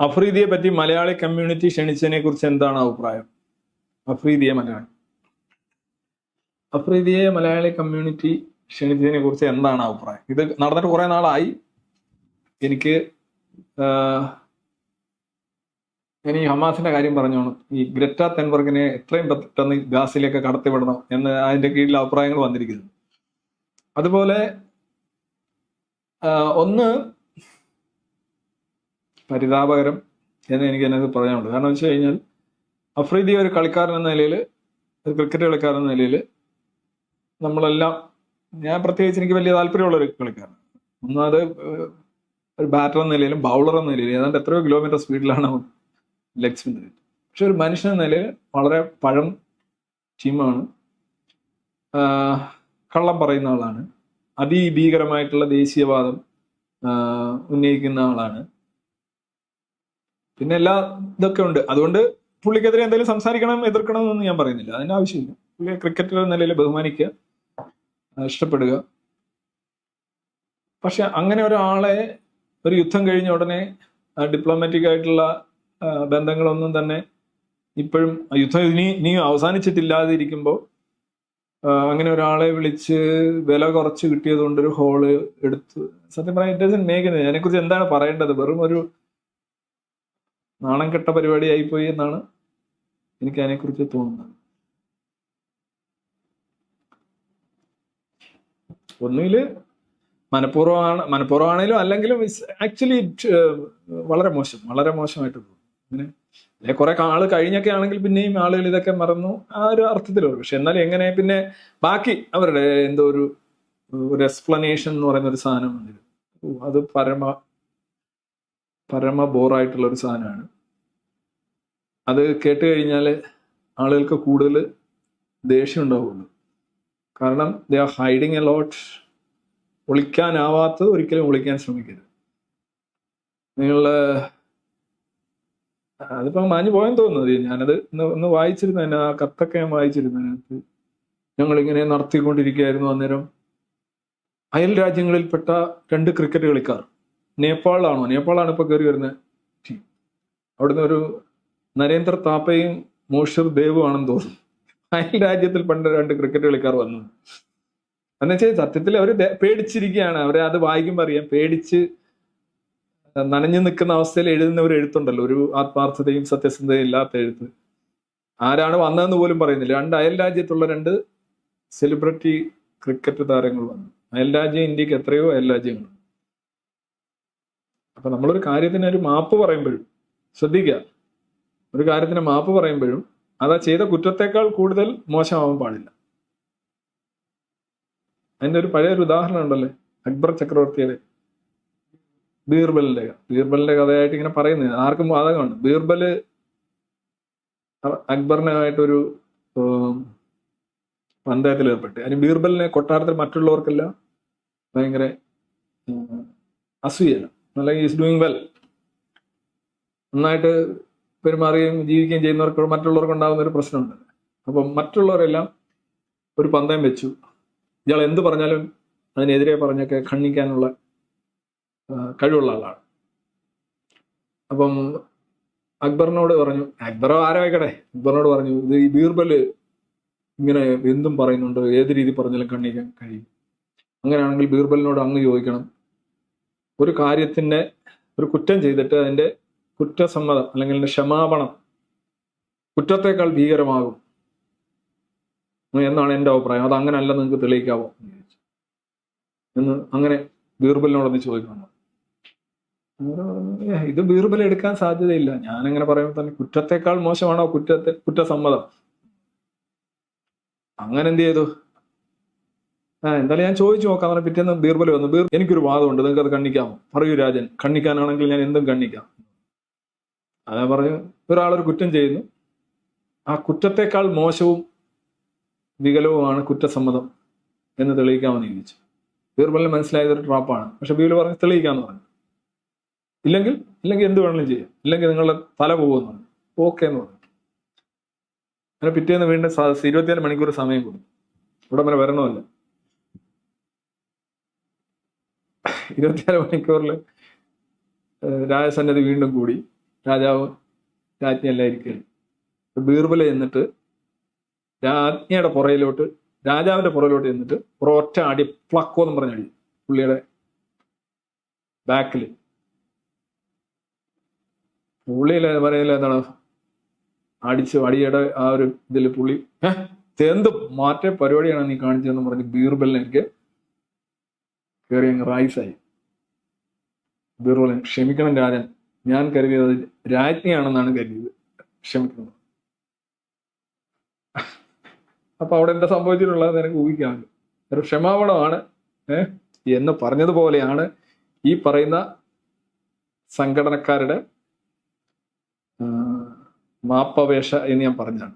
അഫ്രീദിയെ പറ്റി മലയാളി കമ്മ്യൂണിറ്റി ക്ഷണിച്ചതിനെ കുറിച്ച് എന്താണ് അഭിപ്രായം? അഫ്രീദിയെ മലയാളി. അഫ്രീദിയെ മലയാളി കമ്മ്യൂണിറ്റി ക്ഷണിച്ചതിനെ കുറിച്ച് എന്താണ് അഭിപ്രായം? ഇത് നടന്നിട്ട് കുറെ നാളായി. എനിക്ക് ഇനി ഹമാസിന്റെ കാര്യം പറഞ്ഞോണം. ഈ ഗ്രറ്റ തെൻബർഗിനെ എത്രയും പെട്ടെന്ന് ഗാസിലേക്ക് കടത്തിവിടണം എന്ന് അതിന്റെ കീഴിൽ അഭിപ്രായങ്ങൾ വന്നിരിക്കുന്നു. അതുപോലെ ഒന്ന് പരിതാപകരം എന്ന് എനിക്ക് അതിനകത്ത് പറയാനുണ്ട്. കാരണം വെച്ച് കഴിഞ്ഞാൽ അഫ്രീദി ഒരു കളിക്കാരൻ എന്ന നിലയിൽ ഒരു ക്രിക്കറ്റ് കളിക്കാരൻ എന്ന നിലയിൽ നമ്മളെല്ലാം ഞാൻ പ്രത്യേകിച്ച് എനിക്ക് വലിയ താല്പര്യമുള്ള ഒരു കളിക്കാരൻ ഒന്നാമത് ഒരു ബാറ്റർ എന്ന നിലയിലും ബൗളർ എന്ന നിലയിലും ഏതാണ്ട് എത്രയോ കിലോമീറ്റർ സ്പീഡിലാണ് ലെഗ് സ്പിൻ പക്ഷെ ഒരു മനുഷ്യൻ എന്ന നിലയിൽ വളരെ പഴം ടീമാണ് കള്ളം പറയുന്ന ആളാണ്. അതിഭീകരമായിട്ടുള്ള ദേശീയവാദം ഉന്നയിക്കുന്ന ആളാണ്. പിന്നെ എല്ലാ ഇതൊക്കെ ഉണ്ട്. അതുകൊണ്ട് പുള്ളിക്കെതിരെ എന്തെങ്കിലും സംസാരിക്കണം എതിർക്കണം എന്നൊന്നും ഞാൻ പറയുന്നില്ല. അതിന്റെ ആവശ്യമില്ല. പുള്ളിയെ ക്രിക്കറ്റർ എന്ന നിലയിൽ ബഹുമാനിക്കുക ഇഷ്ടപ്പെടുക. പക്ഷെ അങ്ങനെ ഒരാളെ ഒരു യുദ്ധം കഴിഞ്ഞ ഉടനെ ഡിപ്ലോമാറ്റിക് ആയിട്ടുള്ള ബന്ധങ്ങളൊന്നും തന്നെ ഇപ്പോഴും യുദ്ധം ഇനി ഇനി അവസാനിച്ചിട്ടില്ലാതെ ഇരിക്കുമ്പോൾ അങ്ങനെ ഒരാളെ വിളിച്ച് വില കുറച്ച് കിട്ടിയത് കൊണ്ട് ഒരു ഹോൾ എടുത്ത് സത്യം പറയാൻ ഇറ്റ് മേഖല അതിനെക്കുറിച്ച് എന്താണ് പറയേണ്ടത്? വെറും ഒരു നാണം കെട്ട പരിപാടിയായി പോയി എന്നാണ് എനിക്ക് അതിനെക്കുറിച്ച് തോന്നുന്നത്. ഒന്നുകിൽ മനഃപൂർവമാണ് മനഃപൂർവമാണെങ്കിലും അല്ലെങ്കിലും ആക്ച്വലി വളരെ മോശം വളരെ മോശമായിട്ട് തോന്നുന്നു അങ്ങനെ അല്ലെ കുറെ ആൾ കഴിഞ്ഞൊക്കെ ആണെങ്കിൽ പിന്നെയും ആളുകൾ ഇതൊക്കെ മറന്നു. ആ ഒരു അർത്ഥത്തിലുള്ളൂ. പക്ഷെ എന്നാലും എങ്ങനെ പിന്നെ ബാക്കി അവരുടെ എന്തോ ഒരു ഒരു എക്സ്പ്ലനേഷൻ എന്ന് പറയുന്ന ഒരു സാധനം വന്നിരുന്നു. അത് പരമ പരമ ബോറായിട്ടുള്ള ഒരു സാധനമാണ്. അത് കേട്ട് കഴിഞ്ഞാൽ ആളുകൾക്ക് കൂടുതൽ ദേഷ്യം ഉണ്ടാവുള്ളൂ. കാരണം the are hiding a lot ഒളിക്കാനാവാത്തത് ഒരിക്കലും ഒളിക്കാൻ ശ്രമിക്കരുത്. നിങ്ങൾ അതിപ്പോൾ മാഞ്ഞു പോയെന്ന് തോന്നുന്നത് ഞാനത് ഇന്ന് ഒന്ന് വായിച്ചിരുന്നു. തന്നെ ആ കത്തൊക്കെ ഞാൻ വായിച്ചിരുന്നു അതിനകത്ത്. ഞങ്ങളിങ്ങനെ നടത്തിക്കൊണ്ടിരിക്കുകയായിരുന്നു അന്നേരം. അയൽ രാജ്യങ്ങളിൽപ്പെട്ട രണ്ട് ക്രിക്കറ്റ് കളിക്കാർ. നേപ്പാളിലാണോ? നേപ്പാളാണ് ഇപ്പൊ കയറി വരുന്നത്. അവിടുന്ന് ഒരു നരേന്ദ്ര താപ്പയും മോഷിർ ദേവുമാണെന്ന് തോന്നുന്നു. അയൽ രാജ്യത്തിൽ പണ്ട് രണ്ട് ക്രിക്കറ്റ് കളിക്കാർ വന്നു. എന്നുവെച്ചാൽ സത്യത്തിൽ അവർ പേടിച്ചിരിക്കുകയാണ്. അവരെ അത് വായിക്കുമ്പോൾ അറിയാം. പേടിച്ച് നനഞ്ഞു നിൽക്കുന്ന അവസ്ഥയിൽ എഴുതുന്ന ഒരു എഴുത്തുണ്ടല്ലോ. ഒരു ആത്മാർത്ഥതയും സത്യസന്ധതയും ഇല്ലാത്ത എഴുത്ത്. ആരാണ് വന്നതെന്ന് പോലും പറയുന്നില്ല. രണ്ട് അയൽ രാജ്യത്തുള്ള രണ്ട് സെലിബ്രിറ്റി ക്രിക്കറ്റ് താരങ്ങൾ വന്നു. അയൽ രാജ്യം ഇന്ത്യയ്ക്ക് എത്രയോ അയൽ രാജ്യങ്ങൾ അപ്പൊ നമ്മളൊരു കാര്യത്തിന് ഒരു മാപ്പ് പറയുമ്പോഴും ശ്രദ്ധിക്കുക. ഒരു കാര്യത്തിന് മാപ്പ് പറയുമ്പോഴും അത് ആ ചെയ്ത കുറ്റത്തെക്കാൾ കൂടുതൽ മോശമാവാൻ പാടില്ല. അതിന്റെ ഒരു പഴയൊരു ഉദാഹരണം ഉണ്ടല്ലേ? അക്ബർ ചക്രവർത്തിയുടെ ബീർബലിന്റെ ബീർബലിന്റെ കഥയായിട്ട് ഇങ്ങനെ പറയുന്നത്. ആർക്കും ബാധകമാണ് ബീർബൽ അക്ബറിനായിട്ടൊരു പന്തയത്തിൽ ഏർപ്പെട്ട് അതിന് ബീർബലിനെ കൊട്ടാരത്തിൽ മറ്റുള്ളവർക്കെല്ലാം ഭയങ്കര അസൂയല്ല അല്ലെങ്കിൽ ഈസ് ഡൂയിങ് വെൽ നന്നായിട്ട് പെരുമാറുകയും ജീവിക്കുകയും ചെയ്യുന്നവർക്ക് മറ്റുള്ളവർക്ക് ഉണ്ടാകുന്ന ഒരു പ്രശ്നമുണ്ട്. അപ്പം മറ്റുള്ളവരെല്ലാം ഒരു പന്തയം വെച്ചു. ഇയാൾ എന്ത് പറഞ്ഞാലും അതിനെതിരെ പറഞ്ഞൊക്കെ ഖണ്ഡിക്കാനുള്ള കഴിവുള്ള ആളാണ്. അപ്പം അക്ബറിനോട് പറഞ്ഞു അക്ബറോ ആരായിക്കട്ടെ? അക്ബറിനോട് പറഞ്ഞു ഇത് ഈ ബീർബൽ ഇങ്ങനെ എന്തും പറയുന്നുണ്ട് ഏത് രീതി പറഞ്ഞാലും കണ്ണിക്കാൻ കഴിയും. അങ്ങനെയാണെങ്കിൽ ബീർബലിനോട് അങ്ങ് ചോദിക്കണം ഒരു കാര്യത്തിന്റെ ഒരു കുറ്റം ചെയ്തിട്ട് അതിന്റെ കുറ്റസമ്മതം അല്ലെങ്കിൽ ക്ഷമാപണം കുറ്റത്തേക്കാൾ ഭീകരമാകും എന്നാണ് എന്റെ അഭിപ്രായം. അത് അങ്ങനെയല്ല നിങ്ങൾക്ക് തെളിയിക്കാവോ? എന്ന് അങ്ങനെ ബീർബലിനോടൊന്ന് ചോദിക്കണം. ഇത് ബീർബൽ എടുക്കാൻ സാധ്യതയില്ല. ഞാൻ അങ്ങനെ പറയുമ്പോൾ തന്നെ കുറ്റത്തെക്കാൾ മോശമാണോ കുറ്റത്തെ കുറ്റസമ്മതം? അങ്ങനെ എന്ത് ചെയ്തു? ആ എന്തായാലും ഞാൻ ചോദിച്ചു നോക്കാം. അങ്ങനെ പിറ്റേന്ന് ബീർബൽ വന്നു. ബീർ എനിക്കൊരു വാദമുണ്ട്. നിങ്ങൾക്ക് അത് കണ്ണിക്കാമോ പറയൂ രാജൻ. കണ്ണിക്കാനാണെങ്കിൽ ഞാൻ എന്തും കണ്ണിക്കാം അതാ പറഞ്ഞു. ഒരാളൊരു കുറ്റം ചെയ്യുന്നു. ആ കുറ്റത്തെക്കാൾ മോശവും വികലവുമാണ് കുറ്റസമ്മതം എന്ന് തെളിയിക്കാമെന്ന് ചോദിച്ചു. ബീർബലിന് മനസ്സിലായത് ഒരു ട്രാപ്പാണ്. പക്ഷെ ബീർബൽ പറഞ്ഞു തെളിയിക്കാന്ന് പറഞ്ഞു. ഇല്ലെങ്കിൽ ഇല്ലെങ്കിൽ എന്ത് വേണമെങ്കിലും ചെയ്യാം. ഇല്ലെങ്കിൽ നിങ്ങളുടെ തല പോകുമെന്ന് പറഞ്ഞു. ഓക്കെ എന്ന് പറഞ്ഞു. അങ്ങനെ പിറ്റേന്ന് വീണ്ടും ഇരുപത്തിനാല് മണിക്കൂർ സമയം കൊടുത്തു. വരെ വരണമല്ല. ഇരുപത്തിനാല് മണിക്കൂറിൽ രാജസന്നതി വീണ്ടും കൂടി. രാജാവ് രാജ്ഞിയെല്ലാം ഇരിക്കുകയാണ് ബീർബൽ എന്നിട്ട് രാജ്ഞിയുടെ പുറയിലോട്ട് രാജാവിന്റെ പുറയിലോട്ട് ചെന്നിട്ട് ഒരൊറ്റ അടി പ്ലക്കോ എന്ന് പറഞ്ഞ പുള്ളിയുടെ ബാക്കിൽ പുള്ളിയിലെ പറയില്ല എന്താണ്? അടിച്ച് അടിയുടെ ആ ഒരു ഇതിൽ പുള്ളി "ഏഹ്, ഇത് എന്ത് മാറ്റ പരിപാടിയാണ് നീ കാണിച്ചതെന്ന് പറഞ്ഞ് ബീർബലിനെ എനിക്ക് കയറി അങ്ങ് റൈസായി ബീർബലൻ ക്ഷമിക്കണം രാജൻ. ഞാൻ കരുതിയത് രാജ്ഞിയാണെന്നാണ് കരുതിയത്. ക്ഷമിക്കണം. അപ്പൊ അവിടെ എന്താ സംഭവിച്ചിട്ടുള്ളത്? നിനക്ക് ഊഹിക്കാമല്ലോ ഒരു ക്ഷമാപണമാണ് എന്ന് പറഞ്ഞതുപോലെയാണ് ഈ പറയുന്ന സംഘടനക്കാരുടെ മാപ്പവേഷ എന്ന് ഞാൻ പറഞ്ഞാണ്